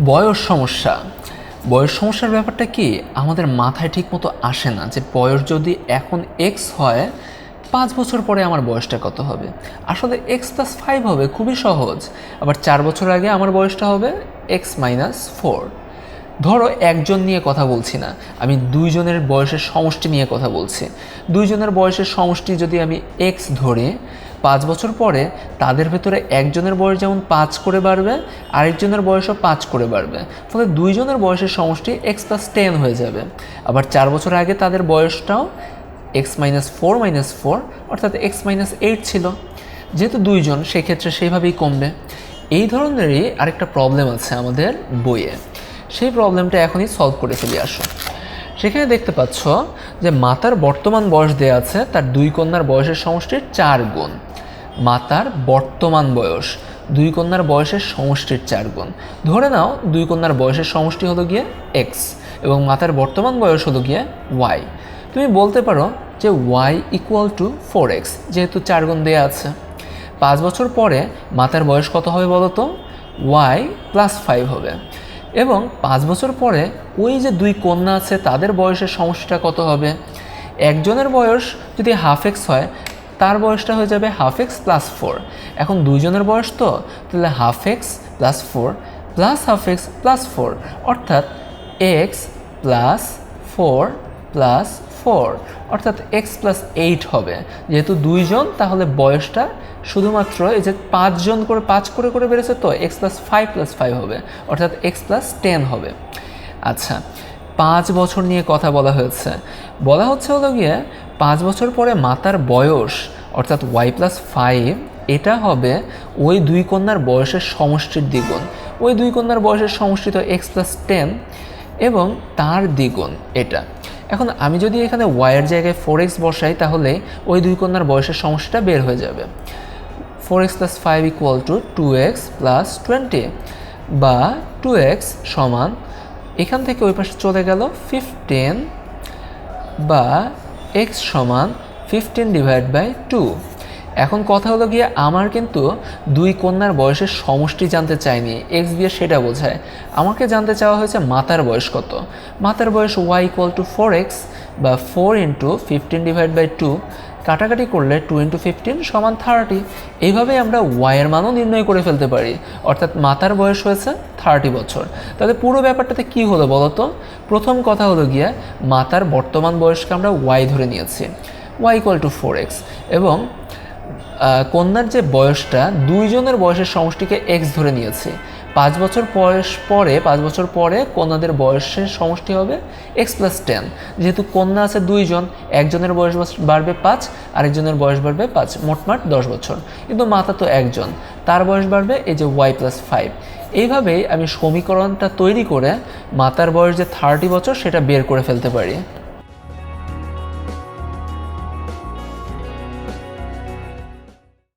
বয়স সমস্যা। বয়স সমস্যার ব্যাপারটা কি? আমাদের মাথায় ঠিকমতো আসে না যে বয়স যদি এখন এক্স হয়, পাঁচ বছর পরে আমার বয়সটা কত হবে? আসলে এক্স প্লাস ফাইভ হবে, খুবই সহজ। আবার চার বছর আগে আমার বয়সটা হবে এক্স মাইনাস ফোর ধরো একজন নিয়ে কথা বলছি না, আমি দুইজনের বয়সের সমষ্টি নিয়ে কথা বলছি। দুইজনের বয়সের সমষ্টি যদি আমি এক্স ধরি পাঁচ বছর পরে তাদের ভেতরে একজনের বয়স যেমন পাঁচ করে বাড়বে, আরেকজনের বয়সও পাঁচ করে বাড়বে। ফলে দুইজনের বয়সের সমষ্টি এক্স প্লাস টেন হয়ে যাবে। আবার চার বছর আগে তাদের বয়সটাও x minus four minus four অর্থাৎ এক্স মাইনাস এইট ছিল। যেহেতু দুইজন, সেক্ষেত্রে সেইভাবেই কমবে। এই ধরনেরই আরেকটা প্রবলেম আছে আমাদের বইয়ে। সেই প্রবলেমটা এখনই সলভ করে ফেলে আসো সেখানে দেখতে পাচ্ছ যে মাতার বর্তমান বয়স দেওয়া আছে, তার দুই কন্যার বয়সের সমষ্টির চার গুণ। মাতার বর্তমান বয়স। দুই কন্যার বয়সের সমষ্টির চার গুণ। ধরে নাও, দুই কন্যার বয়সের সমষ্টি হলো গিয়ে এক্স এবং মাতার বর্তমান বয়স হলো গিয়ে ওয়াই তুমি বলতে পারো যে y equal to four x যেহেতু চার গুণ দেওয়া আছে। পাঁচ বছর পরে মাতার বয়স কত হবে বলো তো? ওয়াই প্লাস ফাইভ হবে। এবং পাঁচ বছর পরে ওই যে দুই কন্যা আছে, তাদের বয়সের সমষ্টিটা কত হবে? একজনের বয়স যদি হাফ এক্স হয় তার বয়সটা হয়ে যাবে হাফ এক্স প্লাস ফোর এখন দুইজনের বয়স তো, তাহলে half x plus four plus half x plus four অর্থাৎ x plus four plus four অর্থাৎ এক্স প্লাস এইট হবে। যেহেতু দুইজন, তাহলে বয়সটা শুধুমাত্র এই যে পাঁচজন করে, পাঁচ করে করে বেড়েছে তো x plus five plus five হবে। অর্থাৎ এক্স প্লাস টেন হবে। আচ্ছা পাঁচ বছর নিয়ে কথা বলা হয়েছে। বলা হচ্ছে হলো গিয়ে পাঁচ বছর পরে মাতার বয়স, অর্থাৎ ওয়াই প্লাস ফাইভ, এটা হবে ওই দুই কন্যার বয়সের সমষ্টির দ্বিগুণ। ওই দুই কন্যার বয়সের সমষ্টি তো এক্স প্লাস টেন এবং তার দ্বিগুণ এটা। এখন আমি যদি এখানে ওয়াইয়ের জায়গায় ফোর এক্স বসাই, তাহলে ওই দুই কন্যার বয়সের সমষ্টিটা বের হয়ে যাবে। Four x plus five equal to two x plus twenty বা টু এক্স সমান, এখান থেকে ওই পাশে চলে গেল ফিফটিন বা এক্স সমান ফিফটিন ডিভাইড বাই টু এখন কথা হলো গিয়ে আমার কিন্তু দুই কন্যার বয়সের সমষ্টি জানতে চাইনি। এক্স দিয়ে সেটা বোঝায়। আমাকে জানতে চাওয়া হয়েছে মাতার বয়স কত। মাতার বয়স y equal to four x বা four into fifteen divide by two কাটাকাটি করলে টু ইন্টু ফিফটিন সমান থার্টি এইভাবেই আমরা ওয়াইয়ের মানও নির্ণয় করে ফেলতে পারি। অর্থাৎ মাতার বয়স হয়েছে থার্টি বছর। তাহলে পুরো ব্যাপারটাতে কি হলো বলো তো প্রথম কথা হলো গিয়ে মাতার বর্তমান বয়সকে আমরা ওয়াই ধরে নিয়েছি। Y equal to four x এবং কন্যার যে বয়সটা, দুইজনের বয়সের সমষ্টিকে এক্স ধরে নিয়েছি। পাঁচ বছর বয়স পরে, পাঁচ বছর পরে কন্যাদের বয়সের সমষ্টি হবে এক্স প্লাস টেন যেহেতু কন্যা আছে দুইজন, একজনের বয়স বাড়বে পাঁচ, আরেকজনের বয়স বাড়বে পাঁচ, মোটমাট দশ বছর। কিন্তু মাতা তো একজন, তার বয়স বাড়বে এই যে ওয়াই প্লাস ফাইভ এইভাবেই আমি সমীকরণটা তৈরি করে মাতার বয়স যে থার্টি বছর, সেটা বের করে ফেলতে পারি।